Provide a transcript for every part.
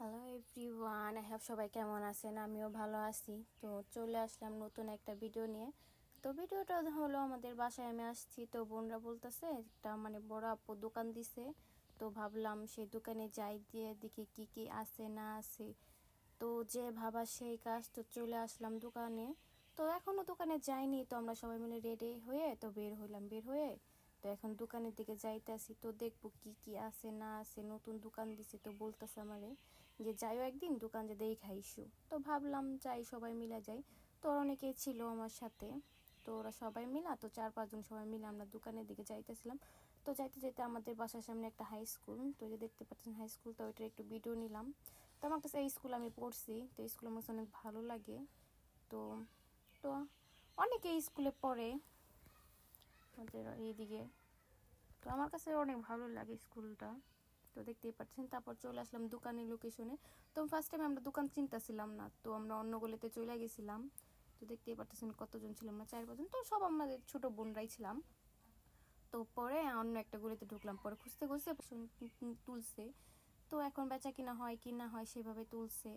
Hello everyone have সবাই কেমন আছেন? আমিও ভালো আছি। তো চলে আসলাম নতুন একটা ভিডিও নিয়ে। তো ভিডিওটা হলো আমাদের বাসায় আমি আসছি। তো বোনরা বলতেছে, একটা মানে বড় আপু দোকান দিছে। তো ভাবলাম সেই দোকানে যাই দিয়ে দেখি কি কি আছে, না আছে। তো যে ভাবা সেই কাজ, তো চলে আসলাম দোকানে। তো এখনও দোকানে যাইনি। তো আমরা সবাই মিলে রেডি হয়ে তো বের হইলাম। বের হয়ে তো এখন দোকানের দিকে যাইতেছি, তো দেখব কি কি আছে, না আছে, নতুন দোকান দিছে তো বলতেছে আমারে যে যাইও একদিন দোকান যে দেই খাইসু তো ভাবলাম যাই, সবাই মিলে যাই। তো অনেকেই ছিল আমার সাথে, তো ওরা সবাই মিলা, তো চার পাঁচজন সবাই মিলে আমরা দোকানের দিকে যাইতেছিলাম। তো যাইতে যাইতে আমাদের বাসার সামনে একটা হাই স্কুল তো যে দেখতে পাচ্ছেন হাই স্কুল তো ওইটার একটু ভিডিও নিলাম। তো আমার কাছে এই স্কুল আমি পড়ছি, তো স্কুল আমার অনেক ভালো লাগে। তো তো অনেকে স্কুলে পড়ে আমাদের এইদিকে। তো আমার কাছে অনেক ভালো লাগে স্কুলটা। তো দেখতেই পাচ্ছেন, তারপর চলে আসলাম দোকানের লোকেশনে তো ফার্স্ট টাইম আমরা দোকান চিনতেছিলাম না, তো আমরা অন্য গলিতে চলে গেছিলাম। তো দেখতেই পাচ্ছেন কতজন ছিলাম না চার পাঁচজন। তো সব আমাদের ছোট বোনরাই ছিলাম। তো পরে অন্য একটা গলিতে ঢুকলাম, পরে খুঁজতে খুঁজতে তুলছে। তো এখন বেচা কিনা হয় কি না হয় সেভাবে তুলছে।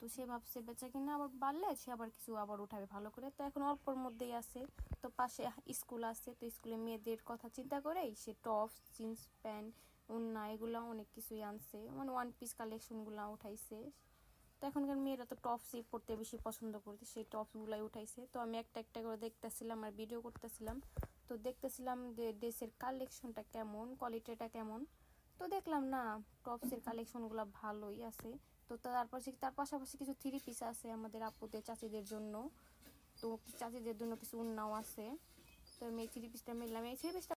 তো সে ভাবছে, বেচা কিনা আবার বাড়লে সে আবার কিছু আবার উঠাবে ভালো করে। তো এখন অল্পর মধ্যেই আছে। তো পাশে স্কুল আছে, তো স্কুলে মেয়েদের কথা চিন্তা করেই সে টপস, জিন্স, প্যান্ট, উন্না এগুলো অনেক কিছুই আনছে। মানে ওয়ান পিস কালেকশনগুলো উঠাইছে। তো এখনকার মেয়েরা তো টপসই পড়তে বেশি পছন্দ করছে, সেই টপসগুলাই উঠাইছে। তো আমি একটা একটা করে দেখতেছিলাম আর ভিডিও করতেছিলাম। তো দেখতেছিলাম যে ড্রেসের কালেকশনটা কেমন কোয়ালিটিটা কেমন। তো দেখলাম না টপসের কালেকশনগুলো ভালোই আছে। তো তারপর তার পাশাপাশি কিছু থ্রি পিস আছে আমাদের আপুদের চাষিদের জন্য। তো চাষিদের জন্য কিছু উন্নাও আছে। তো আমি এই থ্রি পিসটা মিললাম। এই থ্রি পিসটা